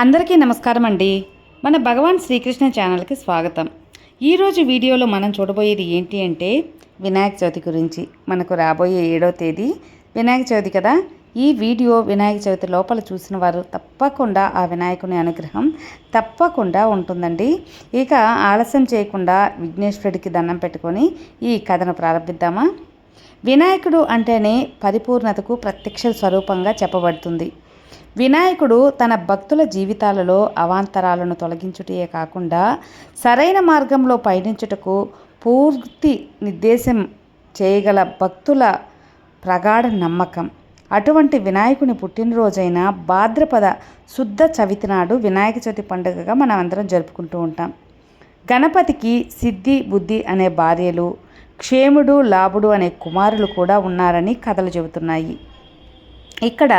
అందరికీ నమస్కారం అండి. మన భగవాన్ శ్రీకృష్ణ ఛానల్కి స్వాగతం. ఈరోజు వీడియోలో మనం చూడబోయేది ఏంటి అంటే వినాయక చవితి గురించి. మనకు రాబోయే ఏడో తేదీ వినాయక చవితి కదా. ఈ వీడియో వినాయక చవితి లోపల చూసిన వారు తప్పకుండా ఆ వినాయకుని అనుగ్రహం తప్పకుండా ఉంటుందండి. ఇక ఆలస్యం చేయకుండా విఘ్నేశ్వరుడికి దండం పెట్టుకొని ఈ కథను ప్రారంభిద్దామా? వినాయకుడు అంటేనే పరిపూర్ణతకు ప్రత్యక్ష స్వరూపంగా చెప్పబడుతుంది. వినాయకుడు తన భక్తుల జీవితాలలో అవాంతరాలను తొలగించుటే కాకుండా సరైన మార్గంలో పయనించుటకు పూర్తి నిర్దేశం చేయగల భక్తుల ప్రగాఢ నమ్మకం. అటువంటి వినాయకుని పుట్టినరోజైన భాద్రపద శుద్ధ చవితి నాడు వినాయక చవితి పండుగగా మనం అందరం జరుపుకుంటూ ఉంటాం. గణపతికి సిద్ధి బుద్ధి అనే భార్యలు క్షేముడు లాభుడు అనే కుమారులు కూడా ఉన్నారని కథలు చెబుతున్నాయి. ఇక్కడ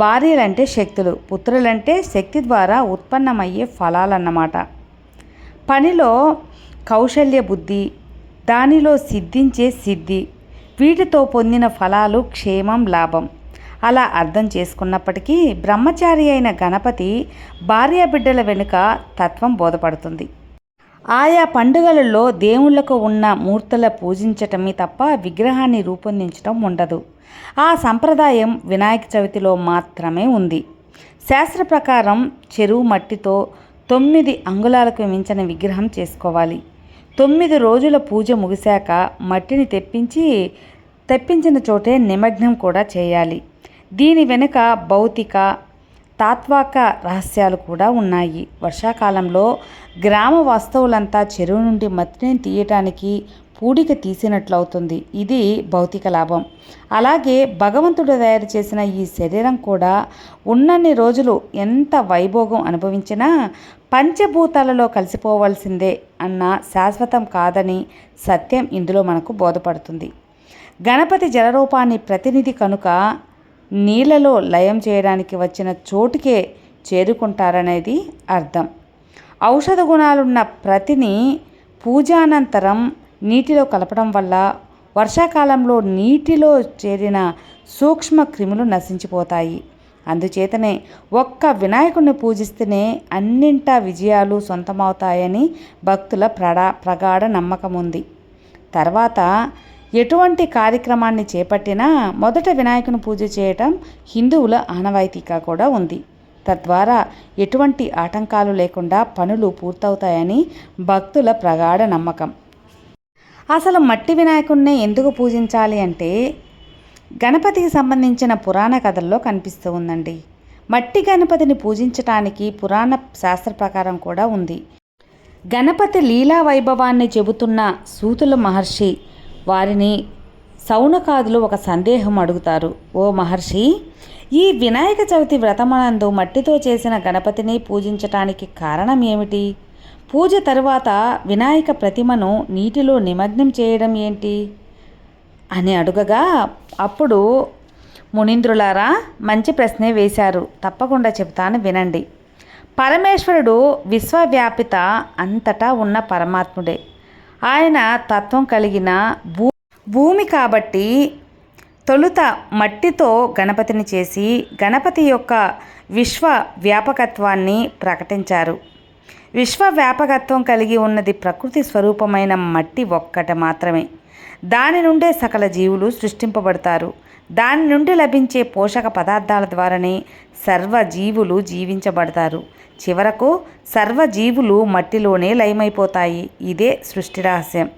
భార్యలంటే శక్తులు పుత్రులంటే శక్తి ద్వారా ఉత్పన్నమయ్యే ఫలాలన్నమాట. పనిలో కౌశల్య బుద్ధి దానిలో సిద్ధించే సిద్ధి వీటితో పొందిన ఫలాలు క్షేమం లాభం. అలా అర్థం చేసుకున్నప్పటికీ బ్రహ్మచారి అయిన గణపతి భార్య బిడ్డల వెనుక తత్వం బోధపడుతుంది. ఆయా పండుగలలో దేవుళ్ళకు ఉన్న మూర్తుల పూజించటమే తప్ప విగ్రహాన్ని రూపొందించటం ఉండదు. ఆ సంప్రదాయం వినాయక చవితిలో మాత్రమే ఉంది. శాస్త్ర ప్రకారం చెరువు మట్టితో తొమ్మిది అంగుళాలకు మించిన విగ్రహం చేసుకోవాలి. తొమ్మిది రోజుల పూజ ముగిశాక మట్టిని తెప్పించి తెప్పించిన చోటే నిమగ్నం కూడా చేయాలి. దీని వెనుక భౌతిక తాత్వాక రహస్యాలు కూడా ఉన్నాయి. వర్షాకాలంలో గ్రామ వస్తువులంతా చెరువు నుండి మట్టిని తీయటానికి పూడిక తీసినట్లవుతుంది. ఇది భౌతిక లాభం. అలాగే భగవంతుడు తయారు చేసిన ఈ శరీరం కూడా ఉన్నన్ని రోజులు ఎంత వైభోగం అనుభవించినా పంచభూతాలలో కలిసిపోవాల్సిందే అన్న శాశ్వతం కాదని సత్యం ఇందులో మనకు బోధపడుతుంది. గణపతి జలరూపాన్ని ప్రతినిధి కనుక నీళ్ళలో లయం చేయడానికి వచ్చిన చోటుకే చేరుకుంటారనేది అర్థం. ఔషధ గుణాలున్న ప్రతిని పూజానంతరం నీటిలో కలపడం వల్ల వర్షాకాలంలో నీటిలో చేరిన సూక్ష్మ క్రిములు నశించిపోతాయి. అందుచేతనే ఒక్క వినాయకుడిని పూజిస్తేనే అన్నింటా విజయాలు సొంతమవుతాయని భక్తుల ప్రడా ప్రగాఢ నమ్మకం ఉంది తర్వాత ఎటువంటి కార్యక్రమాన్ని చేపట్టినా మొదట వినాయకుని పూజ చేయటం హిందువుల ఆనవాయితీగా కూడా ఉంది. తద్వారా ఎటువంటి ఆటంకాలు లేకుండా పనులు పూర్తవుతాయని భక్తుల ప్రగాఢ నమ్మకం. అసలు మట్టి వినాయకుడినే ఎందుకు పూజించాలి అంటే గణపతికి సంబంధించిన పురాణ కథల్లో కనిపిస్తూ ఉందండి. మట్టి గణపతిని పూజించటానికి పురాణ శాస్త్ర ప్రకారం కూడా ఉంది. గణపతి లీలా వైభవాన్ని చెబుతున్న సూతుల మహర్షి వారిని సౌనకాదులు ఒక సందేహం అడుగుతారు. ఓ మహర్షి ఈ వినాయక చవితి వ్రతమనందు మట్టితో చేసిన గణపతిని పూజించటానికి కారణం ఏమిటి? పూజ తరువాత వినాయక ప్రతిమను నీటిలో నిమగ్నం చేయడం ఏంటి? అని అడుగగా అప్పుడు మునీంద్రులారా మంచి ప్రశ్నే వేశారు. తప్పకుండా చెప్తాను వినండి. పరమేశ్వరుడు విశ్వవ్యాపిత అంతటా ఉన్న పరమాత్ముడే. ఆయన తత్వం కలిగిన భూ భూమి కాబట్టి తొలుత మట్టితో గణపతిని చేసి గణపతి యొక్క విశ్వ వ్యాపకత్వాన్ని ప్రకటించారు. విశ్వవ్యాపకత్వం కలిగి ఉన్నది ప్రకృతి స్వరూపమైన మట్టి ఒక్కట మాత్రమే. దాని నుండే సకల జీవులు సృష్టింపబడతారు. దాని నుండి లభించే పోషక పదార్థాల ద్వారానే సర్వజీవులు జీవించబడతారు. చివరకు సర్వజీవులు మట్టిలోనే లయమైపోతాయి. ఇదే సృష్టి రహస్యం.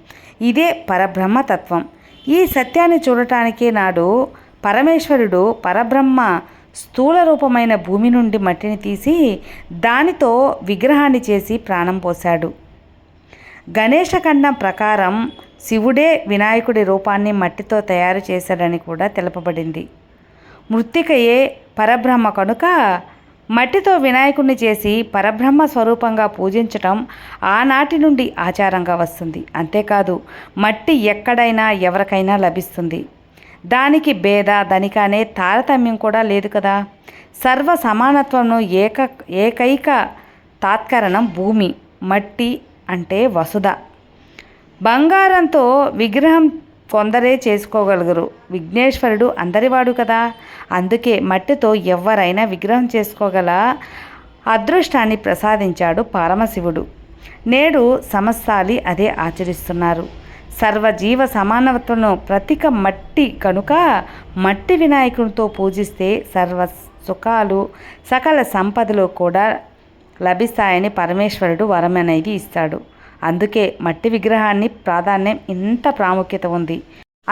ఇదే పరబ్రహ్మతత్వం. ఈ సత్యాన్ని చూడటానికే నాడు పరమేశ్వరుడు పరబ్రహ్మ స్థూల రూపమైన భూమి నుండి మట్టిని తీసి దానితో విగ్రహాన్ని చేసి ప్రాణం పోశాడు. గణేశఖండం ప్రకారం శివుడే వినాయకుడి రూపాన్ని మట్టితో తయారు చేశాడని కూడా తెలపబడింది. మృత్తికయే పరబ్రహ్మ కనుక మట్టితో వినాయకుడిని చేసి పరబ్రహ్మ స్వరూపంగా పూజించటం ఆనాటి నుండి ఆచారంగా వస్తుంది. అంతేకాదు మట్టి ఎక్కడైనా ఎవరికైనా లభిస్తుంది. దానికి భేద ధనిక అనే తారతమ్యం కూడా లేదు కదా. సర్వ సమానత్వంను ఏక ఏకైక తాత్కరణం భూమి మట్టి అంటే వసుధ. బంగారంతో విగ్రహం కొందరే చేసుకోగలుగురు. విఘ్నేశ్వరుడు అందరివాడు కదా. అందుకే మట్టితో ఎవరైనా విగ్రహం చేసుకోగల అదృష్టాన్ని ప్రసాదించాడు పరమశివుడు. నేడు సమస్తాలి అదే ఆచరిస్తున్నారు. సర్వజీవ సమానత్వను ప్రతిక మట్టి కనుక మట్టి వినాయకునితో పూజిస్తే సర్వ సుఖాలు సకల సంపదలు కూడా లభిస్తాయని పరమేశ్వరుడు వరం అనేది ఇస్తాడు. అందుకే మట్టి విగ్రహాన్ని ప్రాధాన్యం ఇంత ప్రాముఖ్యత ఉంది.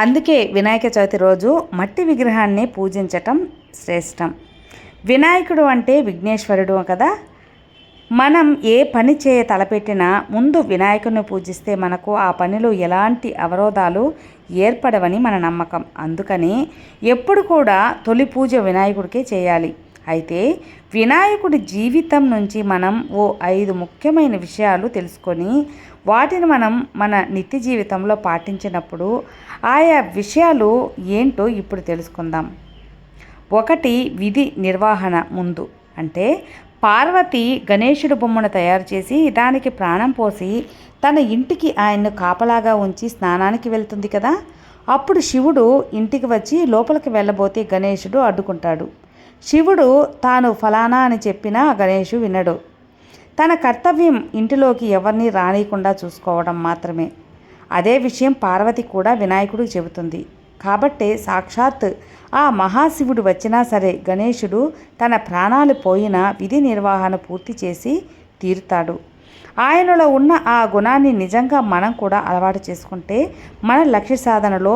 అందుకే వినాయక చవితి రోజు మట్టి విగ్రహాన్ని పూజించటం శ్రేష్టం. వినాయకుడు అంటే విఘ్నేశ్వరుడు కదా. మనం ఏ పని చేయ తలపెట్టినా ముందు వినాయకుని పూజిస్తే మనకు ఆ పనిలో ఎలాంటి అవరోధాలు ఏర్పడవని మన నమ్మకం. అందుకని ఎప్పుడు కూడా తొలి పూజ వినాయకుడికే చేయాలి. అయితే వినాయకుడి జీవితం నుంచి మనం ఓ ఐదు ముఖ్యమైన విషయాలు తెలుసుకొని వాటిని మనం మన నిత్య జీవితంలో పాటించినప్పుడు ఆయా విషయాలు ఏంటో ఇప్పుడు తెలుసుకుందాం. ఒకటి విధి నిర్వహణ ముందు. అంటే పార్వతి గణేశుడు బొమ్మను తయారు చేసి దానికి ప్రాణం పోసి తన ఇంటికి ఆయన్ను కాపలాగా ఉంచి స్నానానికి వెళ్తుంది కదా? అప్పుడు శివుడు ఇంటికి వచ్చి లోపలికి వెళ్ళబోతే గణేశుడు అడ్డుకుంటాడు. శివుడు తాను ఫలానా అని చెప్పినా గణేషు వినడు. తన కర్తవ్యం ఇంటిలోకి ఎవరిని రానియకుండా చూసుకోవడం మాత్రమే. అదే విషయం పార్వతి కూడా వినాయకుడు చెబుతుంది. కాబట్టే సాక్షాత్ ఆ మహాశివుడు వచ్చినా సరే గణేశుడు తన ప్రాణాలు పోయినా విధి నిర్వహణ పూర్తి చేసి తీరుతాడు. ఆయనలో ఉన్న ఆ గుణాన్ని నిజంగా మనం కూడా అలవాటు చేసుకుంటే మన లక్ష్య సాధనలో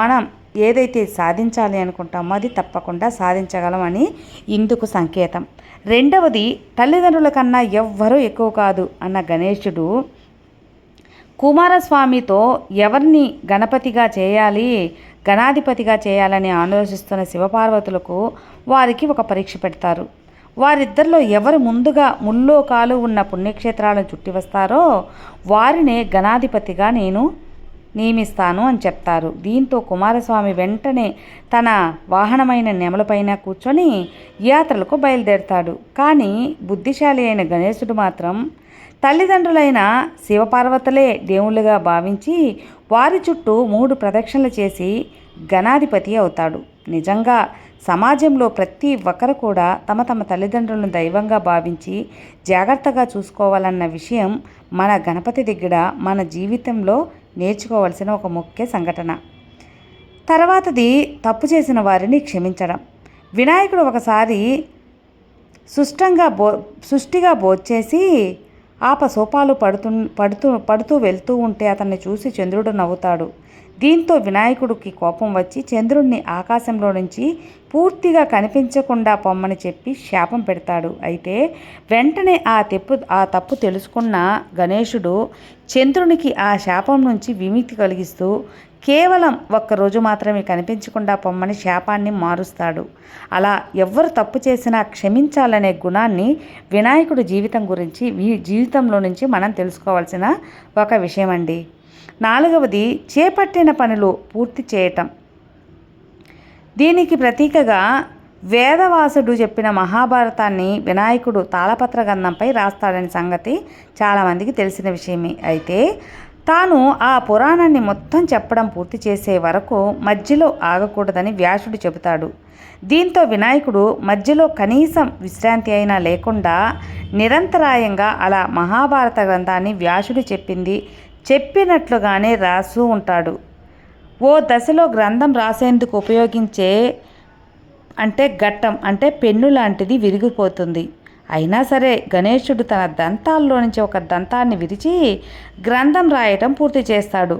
మనం ఏదైతే సాధించాలి అనుకుంటామో అది తప్పకుండా సాధించగలమని ఇందుకు సంకేతం. రెండవది తల్లిదండ్రుల కన్నా ఎవ్వరూ ఎక్కువ కాదు అన్న గణేశుడు కుమారస్వామితో ఎవరిని గణపతిగా చేయాలి గణాధిపతిగా చేయాలని ఆలోచిస్తున్న శివపార్వతులకు వారికి ఒక పరీక్ష పెడతారు. వారిద్దరిలో ఎవరు ముందుగా ముల్లోకాలు ఉన్న పుణ్యక్షేత్రాలను చుట్టి వస్తారో వారినే గణాధిపతిగా నేను నియమిస్తాను అని చెప్తారు. దీంతో కుమారస్వామి వెంటనే తన వాహనమైన నెమలపైన కూర్చొని యాత్రలకు బయలుదేరతాడు. కానీ బుద్ధిశాలి అయిన గణేశుడు మాత్రం తల్లిదండ్రులైన శివపార్వతులే దేవుళ్ళుగా భావించి వారి చుట్టూ మూడు ప్రదక్షిణలు చేసి గణాధిపతి అవుతాడు. నిజంగా సమాజంలో ప్రతి ఒక్కరు కూడా తమ తమ తల్లిదండ్రులను దైవంగా భావించి జాగ్రత్తగా చూసుకోవాలన్న విషయం మన గణపతి దగ్గర మన జీవితంలో నేర్చుకోవాల్సిన ఒక ముఖ్య సంఘటన. తర్వాతది తప్పు చేసిన వారిని క్షమించడం. వినాయకుడు ఒకసారి సుష్టంగా బో సుష్టిగా భోంచేసి చేసి సోపాలు పడుతు పడుతూ పడుతూ వెళ్తూ ఉంటే అతన్ని చూసి చంద్రుడు నవ్వుతాడు. దీంతో వినాయకుడికి కోపం వచ్చి చంద్రుణ్ణి ఆకాశంలో నుంచి పూర్తిగా కనిపించకుండా పొమ్మని చెప్పి శాపం పెడతాడు. అయితే వెంటనే ఆ తెప్పు ఆ తప్పు తెలుసుకున్న గణేశుడు చంద్రునికి ఆ శాపం నుంచి విముక్తి కలిగిస్తూ కేవలం ఒక్కరోజు మాత్రమే కనిపించకుండా పొమ్మని శాపాన్ని మారుస్తాడు. అలా ఎవ్వరు తప్పు చేసినా క్షమించాలనే గుణాన్ని వినాయకుడు జీవితం గురించి జీవితంలో నుంచి మనం తెలుసుకోవాల్సిన ఒక విషయం అండి నాలుగవది చేపట్టిన పనులు పూర్తి చేయటం. దీనికి ప్రతీకగా వేదవాసుడు చెప్పిన మహాభారతాన్ని వినాయకుడు తాళపత్ర గంధంపై రాస్తాడని సంగతి చాలామందికి తెలిసిన విషయమే. అయితే తాను ఆ పురాణాన్ని మొత్తం చెప్పడం పూర్తి చేసే వరకు మధ్యలో ఆగకూడదని వ్యాసుడు చెబుతాడు. దీంతో వినాయకుడు మధ్యలో కనీసం విశ్రాంతి అయినా లేకుండా నిరంతరాయంగా అలా మహాభారత గ్రంథాన్ని వ్యాసుడు చెప్పింది చెప్పినట్లుగానే రాస్తూ ఉంటాడు. ఓ దశలో గ్రంథం రాసేందుకు ఉపయోగించే అంటే ఘట్టం అంటే పెన్ను లాంటిది విరిగిపోతుంది. అయినా సరే గణేశుడు తన దంతాల్లో నుంచి ఒక దంతాన్ని విరిచి గ్రంథం రాయటం పూర్తి చేస్తాడు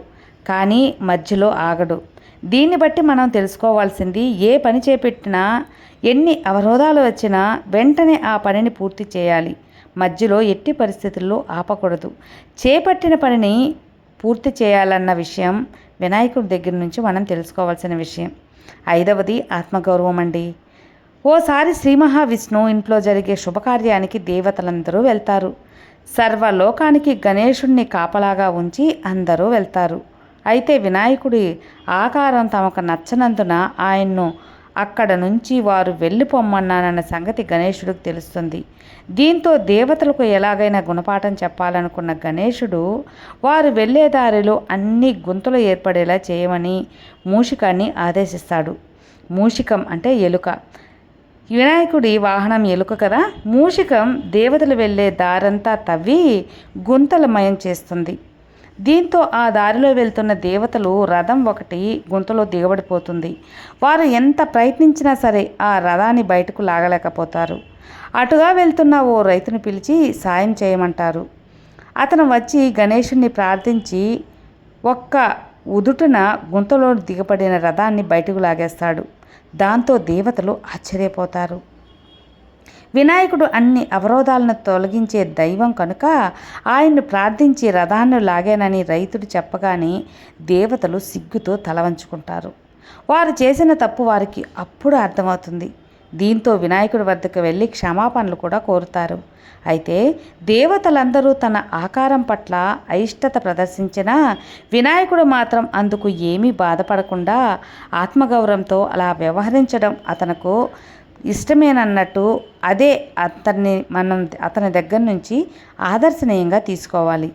కానీ మధ్యలో ఆగడు. దీన్ని బట్టి మనం తెలుసుకోవాల్సింది ఏ పని చేపెట్టినా ఎన్ని అవరోధాలు వచ్చినా వెంటనే ఆ పనిని పూర్తి చేయాలి. మధ్యలో ఎట్టి పరిస్థితుల్లో ఆపకూడదు. చేపట్టిన పనిని పూర్తి చేయాలన్న విషయం వినాయకుడి దగ్గర నుంచి మనం తెలుసుకోవాల్సిన విషయం. ఐదవది ఆత్మగౌరవం అండి. ఓసారి శ్రీ మహావిష్ణువు ఇంట్లో జరిగే శుభకార్యానికి దేవతలందరూ వెళ్తారు. సర్వలోకానికి గణేశుణ్ణి కాపలాగా ఉంచి అందరూ వెళ్తారు. అయితే వినాయకుడి ఆకారం తమకు నచ్చనందున ఆయన్ను అక్కడ నుంచి వారు వెళ్ళిపోమ్మన్నానన్న సంగతి గణేశుడికి తెలుస్తుంది. దీంతో దేవతలకు ఎలాగైనా గుణపాఠం చెప్పాలనుకున్న గణేశుడు వారు వెళ్ళే దారిలో అన్ని గుంతలు ఏర్పడేలా చేయమని మూషికాన్ని ఆదేశిస్తాడు. మూషికం అంటే ఎలుక. వినాయకుడి వాహనం ఎలుక కదా? మూషికం దేవతలు వెళ్ళే దారంతా తవ్వి గుంతలమయం చేస్తుంది. దీంతో ఆ దారిలో వెళ్తున్న దేవతలు రథం ఒకటి గుంతలో దిగబడిపోతుంది. వారు ఎంత ప్రయత్నించినా సరే ఆ రథాన్ని బయటకు లాగలేకపోతారు. అటుగా వెళ్తున్న ఓ రైతును పిలిచి సాయం చేయమంటారు. అతను వచ్చి గణేషుణ్ణి ప్రార్థించి ఒక్క ఉదుటున గుంతలో దిగబడిన రథాన్ని బయటకు లాగేస్తాడు. దాంతో దేవతలు ఆశ్చర్యపోతారు. వినాయకుడు అన్ని అవరోధాలను తొలగించే దైవం కనుక ఆయన్ను ప్రార్థించి రథాన్ని లాగానని రైతుడు చెప్పగానే దేవతలు సిగ్గుతో తలవంచుకుంటారు వారు చేసిన తప్పు వారికి అప్పుడు అర్థమవుతుంది. దీంతో వినాయకుడి వద్దకు వెళ్ళి క్షమాపణలు కూడా కోరుతారు. అయితే దేవతలందరూ తన ఆకారం పట్ల అయిష్టత ప్రదర్శించినా వినాయకుడు మాత్రం అందుకు ఏమీ బాధపడకుండా ఆత్మగౌరవంతో అలా వ్యవహరించడం అతనకు ఇష్టమేనన్నట్టు అదే అతన్ని మనం అతని దగ్గర నుంచి ఆదర్శనీయంగా తీసుకోవాలి.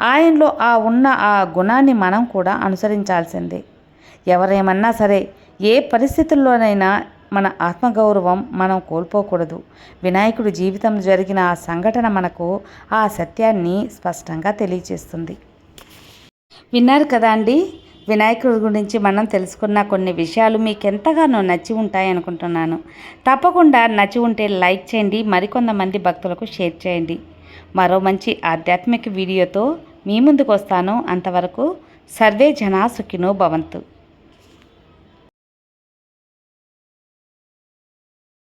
ఆయనలో ఆ ఉన్న ఆ గుణాన్ని మనం కూడా అనుసరించాల్సిందే. ఎవరేమన్నా సరే ఏ పరిస్థితుల్లోనైనా మన ఆత్మగౌరవం మనం కోల్పోకూడదు. వినాయకుడి జీవితంలో జరిగిన ఆ సంఘటన మనకు ఆ సత్యాన్ని స్పష్టంగా తెలియచేస్తుంది. విన్నారు కదా అండి? వినాయకుడి గురించి మనం తెలుసుకున్న కొన్ని విషయాలు మీకు ఎంతగానో నచ్చి ఉంటాయి అనుకుంటున్నాను. తప్పకుండా నచ్చి ఉంటే లైక్ చేయండి మరికొంతమంది భక్తులకు షేర్ చేయండి. మరో మంచి ఆధ్యాత్మిక వీడియోతో మీ ముందుకు వస్తాను. అంతవరకు సర్వే జనా సుఖినో భవంతు.